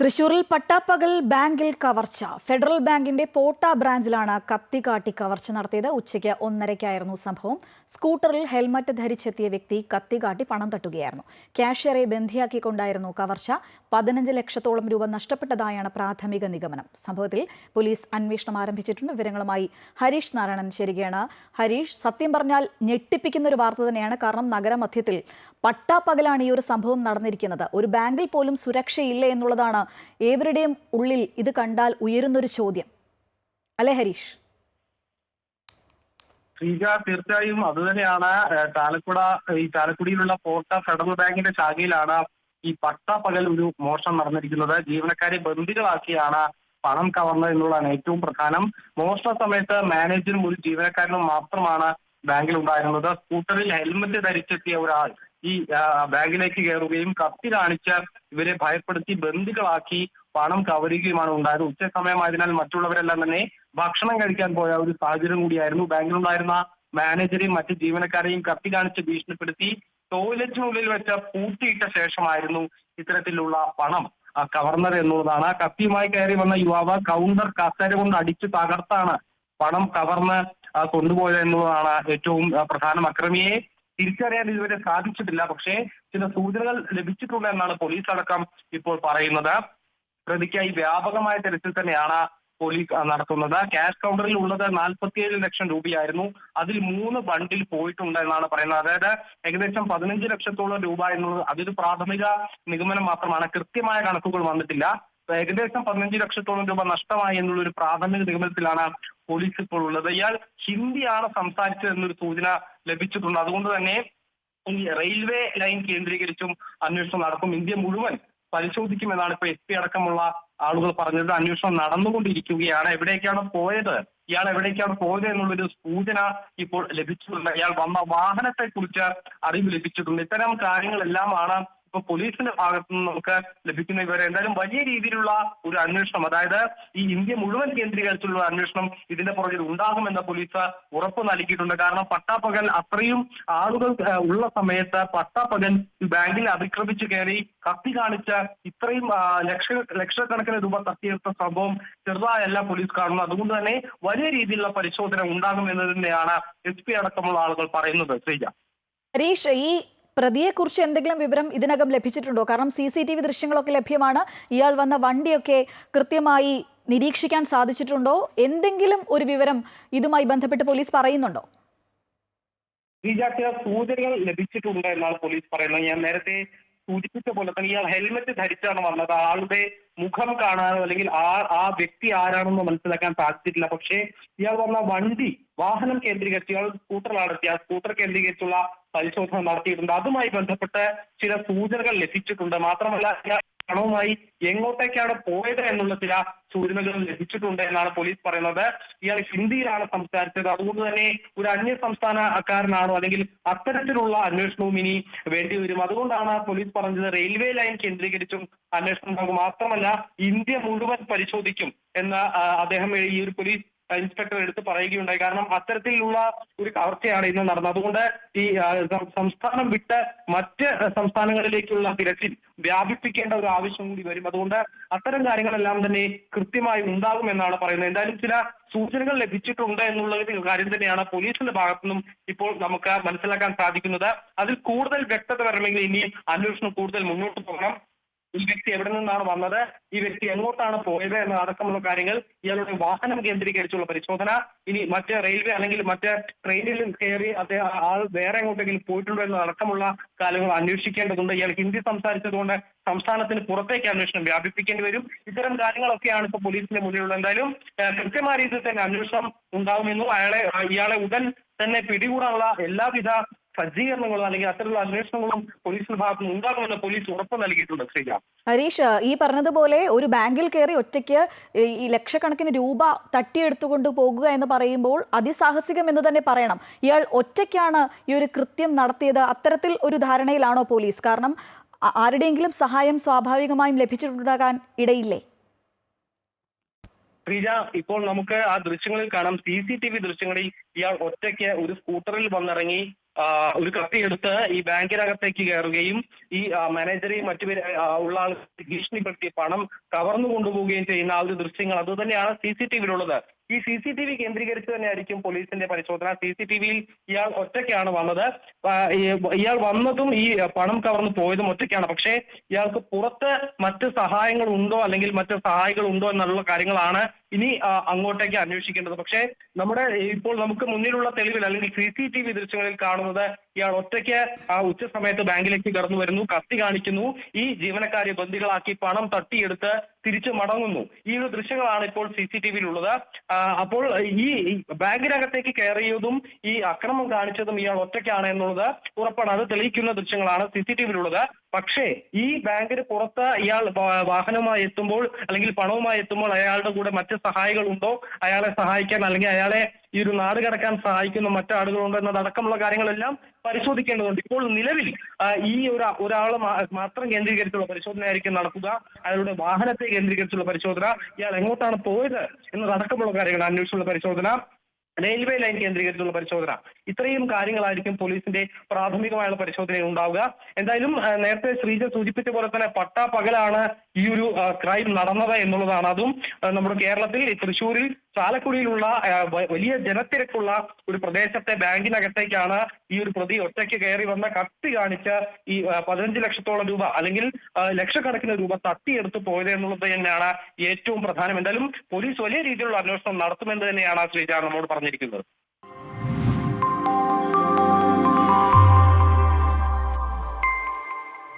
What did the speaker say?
തൃശൂരിൽ പട്ടാപ്പകൽ ബാങ്കിൽ കവർച്ച. ഫെഡറൽ ബാങ്കിന്റെ പോട്ട ബ്രാഞ്ചിലാണ് കത്തി കാട്ടി കവർച്ച നടത്തിയത്. ഉച്ചയ്ക്ക് ഒന്നരയ്ക്കായിരുന്നു സംഭവം. സ്കൂട്ടറിൽ ഹെൽമറ്റ് ധരിച്ചെത്തിയ വ്യക്തി കത്തി കാട്ടി പണം തട്ടുകയായിരുന്നു. ക്യാഷ്യറെ ബന്ധിയാക്കിക്കൊണ്ടായിരുന്നു കവർച്ച. പതിനഞ്ച് ലക്ഷത്തോളം രൂപ നഷ്ടപ്പെട്ടതായാണ് പ്രാഥമിക നിഗമനം. സംഭവത്തിൽ പോലീസ് അന്വേഷണം ആരംഭിച്ചിട്ടുണ്ട്. വിവരങ്ങളുമായി ഹരീഷ് നാരായണൻ ശരികയാണ് ഹരീഷ് സത്യം പറഞ്ഞാൽ ഞെട്ടിപ്പിക്കുന്ന ഒരു വാർത്ത തന്നെയാണ്. കാരണം നഗരമധ്യത്തിൽ പട്ടാപ്പകലാണ് ഈ ഒരു സംഭവം നടന്നിരിക്കുന്നത്. ഒരു ബാങ്കിൽ പോലും സുരക്ഷയില്ല എന്നുള്ളതാണ് ഏവരുടെയും ഉള്ളിൽ ഇത് കണ്ടാൽ ഉയരുന്നൊരു ചോദ്യം. അല്ലേ ഹരീഷ്? ശ്രീജ തീർച്ചയായും അതുതന്നെയാണ് ചാലക്കുട ഈ ചാലക്കുടിയിലുള്ള പോട്ട ഫെഡറൽ ബാങ്കിന്റെ ശാഖയിലാണ് ഈ പട്ടപ്പകൽ ഒരു മോഷണം നടന്നിരിക്കുന്നത് ജീവനക്കാരെ ബന്ദികളാക്കിയാണ് പണം കവർന്നത് എന്നുള്ളതാണ് ഏറ്റവും പ്രധാനം. മോഷണ സമയത്ത് മാനേജറും ഒരു ജീവനക്കാരനും മാത്രമാണ് ബാങ്കിൽ ഉണ്ടായിരുന്നത് സ്കൂട്ടറിൽ ഹെൽമറ്റ് ധരിച്ചെത്തിയ ഒരാൾ ഈ ബാങ്കിലേക്ക് കയറുകയും കത്തി കാണിച്ച് ഇവരെ ഭയപ്പെടുത്തി ബന്ദികളാക്കി പണം കവരുകയുമാണ് ഉണ്ടായത്. ഉച്ച സമയമായതിനാൽ മറ്റുള്ളവരെല്ലാം തന്നെ ഭക്ഷണം കഴിക്കാൻ പോയ ഒരു സാഹചര്യം കൂടിയായിരുന്നു. ബാങ്കിലുണ്ടായിരുന്ന മാനേജരെയും മറ്റ് ജീവനക്കാരെയും കത്തി കാണിച്ച് ഭീഷണിപ്പെടുത്തി ടോയ്ലറ്റിനുള്ളിൽ വെച്ച പൂട്ടിയിട്ട ശേഷമായിരുന്നു ഇത്തരത്തിലുള്ള പണം കവർന്നത് ആ കത്തിയുമായി കയറി വന്ന യുവാവ് കൗണ്ടർ കസേര കൊണ്ട് അടിച്ചു തകർത്താണ് പണം കവർന്ന് ആ, കൊണ്ടുപോയത് എന്നുള്ളതാണ് ഏറ്റവും പ്രധാനം. അക്രമിയെ തിരിച്ചറിയാൻ ഇതുവരെ സാധിച്ചിട്ടില്ല. പക്ഷേ ചില സൂചനകൾ ലഭിച്ചിട്ടുണ്ട് എന്നാണ് പോലീസ് അടക്കം ഇപ്പോൾ പറയുന്നത്. പ്രതിക്കായി വ്യാപകമായ തെരച്ചിൽ തന്നെയാണ് പോലീസ് നടത്തുന്നത്. ക്യാഷ് കൗണ്ടറിൽ ഉള്ളത് നാൽപ്പത്തിയേഴ് ലക്ഷം രൂപയായിരുന്നു. അതിൽ മൂന്ന് ബണ്ടിൽ പോയിട്ടുണ്ട് എന്നാണ് പറയുന്നത്. അതായത് ഏകദേശം പതിനഞ്ച് ലക്ഷത്തോളം രൂപ എന്നുള്ളത് അതൊരു പ്രാഥമിക നിഗമനം മാത്രമാണ്. കൃത്യമായ കണക്കുകൾ വന്നിട്ടില്ല. ഏകദേശം പതിനഞ്ച് ലക്ഷത്തോളം രൂപ നഷ്ടമായി എന്നുള്ള ഒരു പ്രാഥമിക നിഗമനത്തിലാണ് പോലീസ് ഇപ്പോൾ ഉള്ളത്. ഇയാൾ ഹിന്ദിയാണ് സംസാരിച്ചത് എന്നൊരു സൂചന ലഭിച്ചിട്ടുണ്ട്. അതുകൊണ്ട് തന്നെ ഈ റെയിൽവേ ലൈൻ കേന്ദ്രീകരിച്ചും അന്വേഷണം നടക്കും. ഇന്ത്യ മുഴുവൻ പരിശോധിക്കുമെന്നാണ് ഇപ്പൊ എസ് പി അടക്കമുള്ള ആളുകൾ പറഞ്ഞത് അന്വേഷണം നടന്നുകൊണ്ടിരിക്കുകയാണ്. എവിടേക്കാണ് പോയത്? ഇയാൾ എവിടേക്കാണ് പോയത് എന്നുള്ളൊരു സൂചന ഇപ്പോൾ ലഭിച്ചിട്ടുണ്ട്. ഇയാൾ വന്ന വാഹനത്തെ കുറിച്ച് അറിവ് ലഭിച്ചിട്ടുണ്ട്. ഇത്തരം കാര്യങ്ങളെല്ലാമാണ് ഇപ്പൊ പോലീസിന്റെ ഭാഗത്തു നിന്ന് നമുക്ക് ലഭിക്കുന്ന വിവരം എന്തായാലും വലിയ രീതിയിലുള്ള ഒരു അന്വേഷണം അതായത് ഈ ഇന്ത്യ മുഴുവൻ കേന്ദ്രീകരിച്ചുള്ള അന്വേഷണം ഇതിന്റെ പുറകിൽ ഉണ്ടാകുമെന്ന് പോലീസ് ഉറപ്പ് നൽകിയിട്ടുണ്ട്. കാരണം പട്ടാപ്പകൽ അത്രയും ആളുകൾ ഉള്ള സമയത്ത് പട്ടാപ്പകൽ ബാങ്കിൽ അതിക്രമിച്ച് കയറി കത്തി കാണിച്ച ഇത്രയും ലക്ഷ ലക്ഷക്കണക്കിന് രൂപ തട്ടിയെടുത്ത സംഭവം ചെറുതായല്ല പോലീസ് കാണുന്നത്. അതുകൊണ്ട് തന്നെ വലിയ രീതിയിലുള്ള പരിശോധന ഉണ്ടാകുമെന്ന് തന്നെയാണ് എസ് പി അടക്കമുള്ള ആളുകൾ പറയുന്നത്. ശ്രീജ. ഹരീഷ് ഈ പ്രതിയെക്കുറിച്ച് എന്തെങ്കിലും വിവരം ഇതിനകം ലഭിച്ചിട്ടുണ്ടോ? കാരണം സി സി ടി വി ദൃശ്യങ്ങളൊക്കെ ലഭ്യമാണ്. ഇയാൾ വന്ന വണ്ടിയൊക്കെ കൃത്യമായി നിരീക്ഷിക്കാൻ സാധിച്ചിട്ടുണ്ടോ? എന്തെങ്കിലും ഒരു വിവരം ഇതുമായി ബന്ധപ്പെട്ട് പോലീസ് പറയുന്നുണ്ടോ? സൂചനകൾ ലഭിച്ചിട്ടുണ്ട് എന്നാണ് പോലീസ് പറയുന്നത്. ഞാൻ നേരത്തെ സൂചിപ്പിച്ച പോലെ തന്നെ ഇയാൾ ഹെൽമെറ്റ് ധരിച്ചാണ് വന്നത് ആളുടെ മുഖം കാണാനോ അല്ലെങ്കിൽ ആ ആ വ്യക്തി ആരാണെന്ന് മനസ്സിലാക്കാൻ സാധിച്ചിട്ടില്ല. പക്ഷേ ഇയാൾ വന്ന വണ്ടി വാഹനം കേന്ദ്രീകരിച്ച് ഇയാൾ സ്കൂട്ടറിലാണ് എത്തിയ ആ സ്കൂട്ടർ കേന്ദ്രീകരിച്ചുള്ള പരിശോധന നടത്തിയിട്ടുണ്ട്. അതുമായി ബന്ധപ്പെട്ട് ചില സൂചനകൾ ലഭിച്ചിട്ടുണ്ട്. മാത്രമല്ല പണവുമായി എങ്ങോട്ടേക്കാണ് പോയത് എന്നുള്ള ചില സൂചനകൾ ലഭിച്ചിട്ടുണ്ട് എന്നാണ് പോലീസ് പറയുന്നത്. ഇയാൾ ഹിന്ദിയിലാണ് സംസാരിച്ചത്. അതുകൊണ്ട് തന്നെ ഒരു അന്യ സംസ്ഥാനക്കാരനാണോ അല്ലെങ്കിൽ അത്തരത്തിലുള്ള അന്വേഷണവും ഇനി വേണ്ടി വരും. അതുകൊണ്ടാണ് പോലീസ് പറഞ്ഞത് റെയിൽവേ ലൈൻ കേന്ദ്രീകരിച്ചും അന്വേഷണം ഉണ്ടാകും മാത്രമല്ല ഇന്ത്യ മുഴുവൻ പരിശോധിക്കും എന്ന് അദ്ദേഹം ഈ ഒരു പോലീസ് ഇൻസ്പെക്ടർ എടുത്ത് പറയുകയുണ്ടായി. കാരണം അത്തരത്തിലുള്ള ഒരു കവർച്ചയാണ് ഇന്ന് നടന്നത്. അതുകൊണ്ട് ഈ സംസ്ഥാനം വിട്ട് മറ്റ് സംസ്ഥാനങ്ങളിലേക്കുള്ള തിരച്ചിൽ വ്യാപിപ്പിക്കേണ്ട ഒരു ആവശ്യം കൂടി വരും. അതുകൊണ്ട് അത്തരം കാര്യങ്ങളെല്ലാം തന്നെ കൃത്യമായി ഉണ്ടാകും എന്നാണ് പറയുന്നത്. എന്തായാലും ചില സൂചനകൾ ലഭിച്ചിട്ടുണ്ട് എന്നുള്ള കാര്യം തന്നെയാണ് പോലീസിന്റെ ഭാഗത്തുനിന്നും ഇപ്പോൾ നമുക്ക് മനസ്സിലാക്കാൻ സാധിക്കുന്നത്. അതിൽ കൂടുതൽ വ്യക്തത വരണമെങ്കിൽ ഇനിയും അന്വേഷണം കൂടുതൽ മുന്നോട്ട് പോകണം. ഈ വ്യക്തി എവിടെ നിന്നാണ് വന്നത്? ഈ വ്യക്തി എങ്ങോട്ടാണ് പോയത് എന്ന അടക്കമുള്ള കാര്യങ്ങൾ ഇയാളുടെ വാഹനം കേന്ദ്രീകരിച്ചുള്ള പരിശോധന. ഇനി മറ്റ് റെയിൽവേ അല്ലെങ്കിൽ മറ്റ് ട്രെയിനിൽ കയറി അദ്ദേഹം ആൾ വേറെ എങ്ങോട്ടെങ്കിലും പോയിട്ടുണ്ടോ എന്ന അടക്കമുള്ള കാര്യങ്ങൾ അന്വേഷിക്കേണ്ടതുണ്ട്. ഇയാൾ ഹിന്ദി സംസാരിച്ചതുകൊണ്ട് സംസ്ഥാനത്തിന് പുറത്തേക്ക് അന്വേഷണം വ്യാപിപ്പിക്കേണ്ടി വരും. ഇത്തരം കാര്യങ്ങളൊക്കെയാണ് ഇപ്പോൾ പോലീസിന്റെ മുന്നിലുള്ളത്. എന്തായാലും കൃത്യമായ രീതിയിൽ തന്നെ അന്വേഷണം ഉണ്ടാവുമെന്നും അയാളെ ഇയാളെ ഉടൻ തന്നെ പിടികൂടാനുള്ള എല്ലാവിധ സജ്ജീകരണങ്ങളും അല്ലെങ്കിൽ അത്തരത്തിലുള്ള അന്വേഷണങ്ങളും പോലീസിന്റെ ഭാഗത്ത് ഉണ്ടാകുമെന്ന് പോലീസ് ഉറപ്പ് നൽകിയിട്ടുണ്ട് ശ്രീജ. ഹരീഷ് ഈ പറഞ്ഞതുപോലെ ഒരു ബാങ്കിൽ കയറി ഒറ്റയ്ക്ക് ഈ ലക്ഷക്കണക്കിന് രൂപ തട്ടിയെടുത്തുകൊണ്ട് പോകുക എന്ന് പറയുമ്പോൾ അതിസാഹസികം എന്ന് തന്നെ പറയണം. ഇയാൾ ഒറ്റയ്ക്കാണ് ഈ ഒരു കൃത്യം നടത്തിയത്. അത്തരത്തിൽ ഒരു ധാരണയിലാണോ പോലീസ്? കാരണം ആരുടെയെങ്കിലും സഹായം സ്വാഭാവികമായും ലഭിച്ചിട്ടുണ്ടാകാൻ ഇടയില്ലേ? ശ്രീജ ഇപ്പോൾ നമുക്ക് ആ ദൃശ്യങ്ങളിൽ കാണാം. സി സി ടി വി ദൃശ്യങ്ങളിൽ ഇയാൾ ഒറ്റയ്ക്ക് ഒരു സ്കൂട്ടറിൽ വന്നിറങ്ങി ഒരു കത്തിയെടുത്ത് ഈ ബാങ്കിനകത്തേക്ക് കയറുകയും ഈ മാനേജറെയും മറ്റു പേര് ഉള്ള ആൾ ഭീഷണിപ്പെടുത്തി പണം കവർന്നു കൊണ്ടുപോവുകയും ചെയ്യുന്ന ആ ഒരു ദൃശ്യങ്ങൾ അതുതന്നെയാണ് സി സി ടി വിയിലുള്ളത്. ഈ സി സി ടി വി കേന്ദ്രീകരിച്ച് തന്നെയായിരിക്കും പോലീസിന്റെ പരിശോധന. സി സി ടി വിയിൽ ഇയാൾ ഒറ്റയ്ക്കാണ് വന്നത്. ഇയാൾ വന്നതും ഈ പണം കവർന്നു പോയതും ഒറ്റയ്ക്കാണ്. പക്ഷേ ഇയാൾക്ക് പുറത്ത് മറ്റ് സഹായങ്ങൾ ഉണ്ടോ അല്ലെങ്കിൽ മറ്റ് സഹായികൾ ഉണ്ടോ എന്നുള്ള കാര്യങ്ങളാണ് ഇനി അങ്ങോട്ടേക്ക് അന്വേഷിക്കേണ്ടത്. പക്ഷേ നമ്മുടെ ഇപ്പോൾ നമുക്ക് മുന്നിലുള്ള തെളിവിൽ അല്ലെങ്കിൽ സി സി ടി വി ദൃശ്യങ്ങളിൽ കാണുന്നത് ഇയാൾ ഒറ്റയ്ക്ക് ആ ഉച്ച സമയത്ത് ബാങ്കിലേക്ക് കടന്നു വരുന്നു കത്തി കാണിക്കുന്നു ഈ ജീവനക്കാരെ ബന്ദികളാക്കി പണം തട്ടിയെടുത്ത് തിരിച്ചു മടങ്ങുന്നു. ഈ ഒരു ദൃശ്യങ്ങളാണ് ഇപ്പോൾ സി സി ടി വിയിലുള്ളത്. അപ്പോൾ ഈ ബാങ്കിനകത്തേക്ക് കയറിയതും ഈ അക്രമം കാണിച്ചതും ഇയാൾ ഒറ്റയ്ക്കാണ് എന്നുള്ളത് ഉറപ്പാണ്. അത് തെളിയിക്കുന്ന ദൃശ്യങ്ങളാണ് സി സി ടി വിയിലുള്ളത്. പക്ഷേ ഈ ബാങ്കിന് പുറത്ത് ഇയാൾ വാഹനവുമായി എത്തുമ്പോൾ അല്ലെങ്കിൽ പണവുമായി എത്തുമ്പോൾ അയാളുടെ കൂടെ മറ്റ് സഹായികൾ ഉണ്ടോ അയാളെ സഹായിക്കാൻ അല്ലെങ്കിൽ അയാളെ ഈ ഒരു നാട് കടക്കാൻ സഹായിക്കുന്ന മറ്റാളുകളുണ്ടോ എന്നതടക്കമുള്ള കാര്യങ്ങളെല്ലാം പരിശോധിക്കേണ്ടതുണ്ട്. ഇപ്പോൾ നിലവിൽ ഈ ഒരു ഒരാളെ മാത്രം കേന്ദ്രീകരിച്ചുള്ള പരിശോധന ആയിരിക്കും നടക്കുക. അയാളുടെ വാഹനത്തെ കേന്ദ്രീകരിച്ചുള്ള പരിശോധന. ഇയാൾ എങ്ങോട്ടാണ് പോയത് എന്നതടക്കമുള്ള കാര്യങ്ങൾ അന്വേഷിച്ചുള്ള പരിശോധന. റെയിൽവേ ലൈൻ കേന്ദ്രീകരിച്ചുള്ള പരിശോധന. ഇത്രയും കാര്യങ്ങളായിരിക്കും പോലീസിന്റെ പ്രാഥമികമായുള്ള പരിശോധനയിൽ ഉണ്ടാവുക. എന്തായാലും നേരത്തെ ശ്രീജ സൂചിപ്പിച്ച പോലെ തന്നെ പട്ടാ പകലാണ് ഈ ഒരു ക്രൈം നടന്നത് എന്നുള്ളതാണ്. അതും നമ്മുടെ കേരളത്തിൽ തൃശൂരിൽ ചാലക്കുടിയിലുള്ള വലിയ ജനത്തിരക്കുള്ള ഒരു പ്രദേശത്തെ ബാങ്കിനകത്തേക്കാണ് ഈ ഒരു പ്രതി ഒറ്റയ്ക്ക് കയറി വന്ന കത്തി കാണിച്ച് ഈ പതിനഞ്ച് ലക്ഷത്തോളം രൂപ അല്ലെങ്കിൽ ലക്ഷക്കണക്കിന് രൂപ തട്ടിയെടുത്ത് പോയത് എന്നുള്ളത് തന്നെയാണ് ഏറ്റവും പ്രധാനം. എന്തായാലും പോലീസ് വലിയ രീതിയിലുള്ള അന്വേഷണം നടത്തുമെന്ന് തന്നെയാണ് ശ്രീജ നമ്മോട് പറഞ്ഞിരിക്കുന്നത്. thank you